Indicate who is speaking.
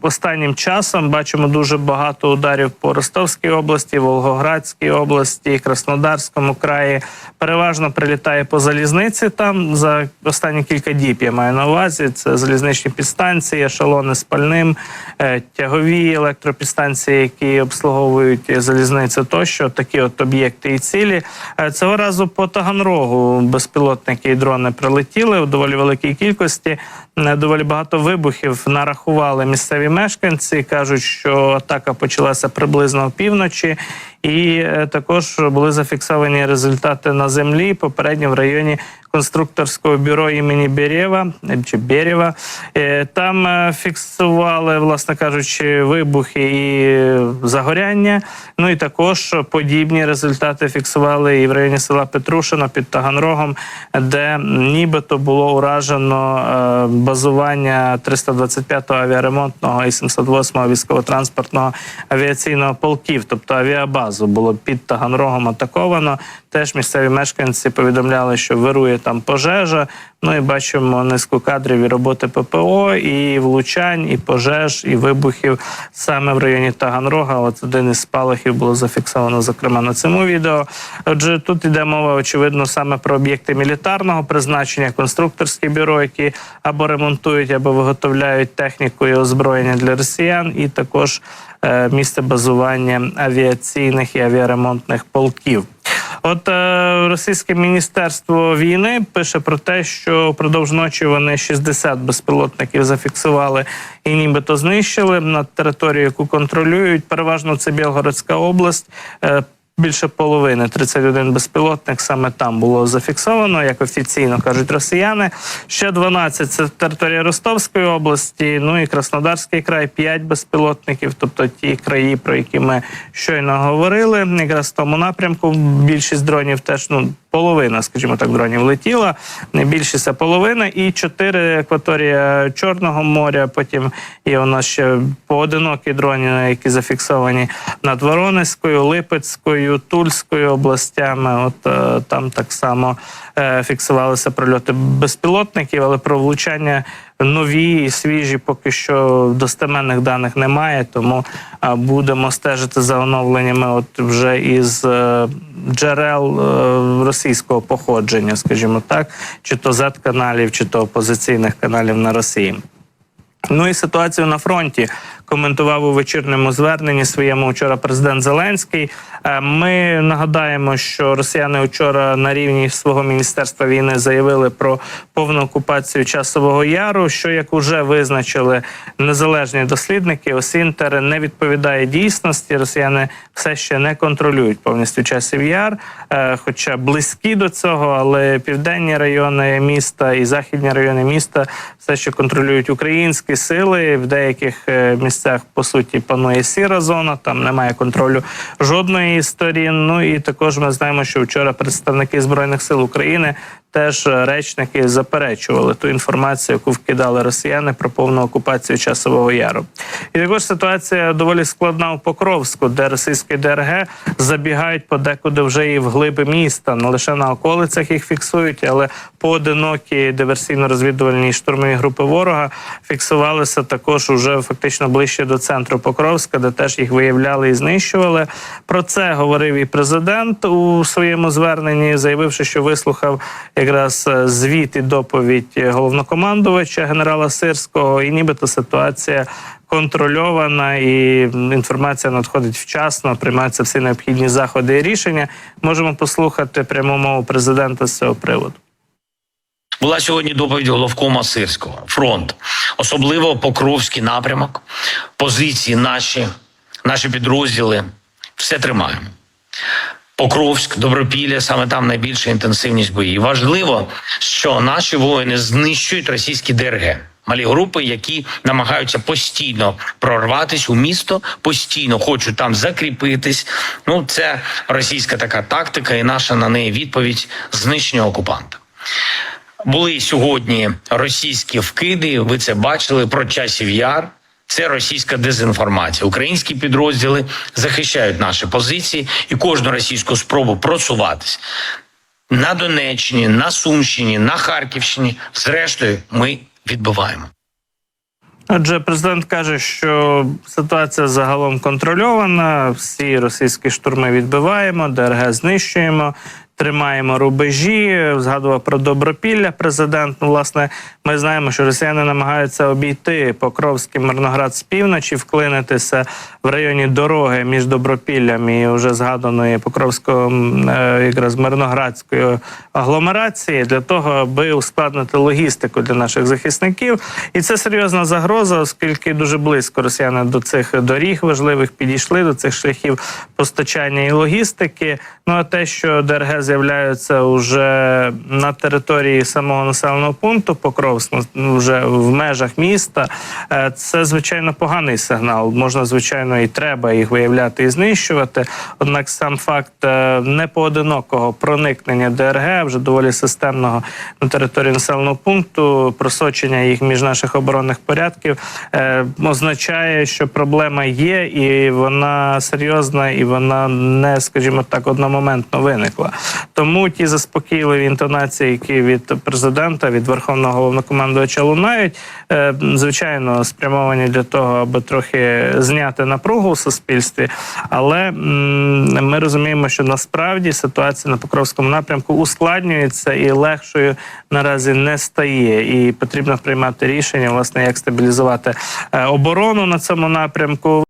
Speaker 1: Останнім часом бачимо дуже багато ударів по Ростовській області, Волгоградській області, Краснодарському краї. Переважно прилітає по залізниці. Там за останні кілька діб я маю на увазі. Це залізничні підстанції, ешелони з пальним, е, тягові електропідстанції, які обслуговують залізницю. Тощо такі от об'єкти і цілі. Е, Цього разу по Таганрогу безпілотники і дрони прилетіли в доволі великій кількості. Е, Доволі багато вибухів нарахували місцеві мешканці. кажуть, що атака почалася приблизно опівночі, і е, також були зафіксовані результати на землі попередньо в районі конструкторського бюро імені Берєва е, чи Берєва. Е, Там фіксували, власне кажучи, вибухи і загоряння. Ну і також подібні результати фіксували і в районі села Петрушино під Таганрогом, де нібито було уражено базування 325-го авіаремонтного і 708-го військово-транспортного авіаційного полків, тобто авіабазу було під Таганрогом атаковано. Теж місцеві мешканці повідомляли, що вирує там пожежа. Ну і бачимо низку кадрів і роботи ППО, і влучань, і пожеж, і вибухів саме в районі Таганрога. От один із спалахів було зафіксовано, зокрема на цьому відео. Отже, тут йде мова, очевидно, саме про об'єкти мілітарного призначення, конструкторські бюро, які або ремонтують, або виготовляють техніку і озброєння для росіян, і також місце базування авіаційних і авіаремонтних полків. От е, російське міністерство війни пише про те, що впродовж ночі вони 60 безпілотників зафіксували і нібито знищили на територію, яку контролюють. Переважно це Білгородська область. Більше половини 31 безпілотник саме там було зафіксовано, як офіційно кажуть росіяни. Ще 12 – це територія Ростовської області. Ну і Краснодарський край 5 безпілотників, тобто ті краї, про які ми щойно говорили. Якраз в тому напрямку більшість дронів теж ну половина, скажімо так, дронів летіла. Не більшість, половина, і чотири акваторія Чорного моря. Потім є у нас ще поодинокі дрони, які зафіксовані над Воронезькою, Липецькою, Тульською областями. От е, там так само е, фіксувалися прольоти безпілотників, але про влучання нові і свіжі поки що достеменних даних немає. Тому будемо стежити за оновленнями. От вже із е, джерел е, російського походження, скажімо так, чи то z каналів, чи то опозиційних каналів на Росії. Ну і ситуацію на фронті коментував у вечірньому зверненні своєму вчора президент Зеленський. Е, Ми нагадаємо, що росіяни вчора на рівні свого міністерства війни заявили про повну окупацію часового яру. Що як уже визначили незалежні дослідники, Осінтер не відповідає дійсності. Росіяни все ще не контролюють повністю часів яр, е, хоча близькі до цього, але південні райони міста і західні райони міста все ще контролюють українські сили. В деяких е, місцях по суті панує сіра зона. Там немає контролю жодної сторін. Ну і також ми знаємо, що вчора представники збройних сил України. Теж речники заперечували ту інформацію, яку вкидали росіяни про повну окупацію часового яру. І також ситуація доволі складна у Покровську, де російські ДРГ забігають подекуди вже і в глиби міста. Не лише на околицях їх фіксують, але поодинокі диверсійно-розвідувальні штурмові групи ворога фіксувалися також уже фактично ближче до центру Покровська, де теж їх виявляли і знищували. Про це говорив і президент у своєму зверненні, заявивши, що вислухав якраз е, звіт і доповідь головнокомандувача генерала Сирського, і нібито ситуація. Контрольована і інформація надходить вчасно, приймаються всі необхідні заходи і рішення. Можемо послухати пряму мову президента з цього приводу.
Speaker 2: Була сьогодні доповідь головкома Сирського. Фронт, особливо Покровський напрямок, позиції наші, наші підрозділи. Все тримаємо. Покровськ, Добропілля, саме там найбільша інтенсивність боїв. Важливо, що наші воїни знищують російські ДРГ. Малі групи, які намагаються постійно прорватися у місто, постійно хочуть там закріпитись. Ну, це російська така тактика, і наша на неї відповідь знищення окупанта. Були сьогодні російські вкиди. Ви це бачили про часів яр. Це російська дезінформація. Українські підрозділи захищають наші позиції і кожну російську спробу просуватись на Донеччині, на Сумщині, на Харківщині. Зрештою, ми відбиваємо.
Speaker 1: Отже, президент каже, що ситуація загалом контрольована. Всі російські штурми відбиваємо, дрг знищуємо. Тримаємо рубежі, згадував про добропілля. Президент. Ну, власне, ми знаємо, що росіяни намагаються обійти Покровський Мирноград з півночі, вклинитися в районі дороги між добропіллям і вже згаданої Покровського е, якраз Мирноградської агломерації для того, аби ускладнити логістику для наших захисників. І це серйозна загроза, оскільки дуже близько росіяни до цих доріг важливих підійшли до цих шляхів постачання і логістики. Ну а те, що ДРГ з'являються уже на території самого населеного пункту Покровськ, ну, вже в межах міста, е, це звичайно поганий сигнал. Можна звичайно і треба їх виявляти і знищувати. Однак сам факт е, непоодинокого проникнення ДРГ вже доволі системного на території населеного пункту, просочення їх між наших оборонних порядків е, означає, що проблема є, і вона серйозна, і вона не, скажімо так, одномоментно виникла. Тому ті заспокійливі інтонації, які від президента, від верховного головнокомандувача лунають, е, звичайно, спрямовані для того, аби трохи зняти напругу у суспільстві. Але ми розуміємо, що насправді ситуація на Покровському напрямку ускладнюється і легшою наразі не стає. І потрібно приймати рішення, власне, як стабілізувати е, оборону на цьому напрямку.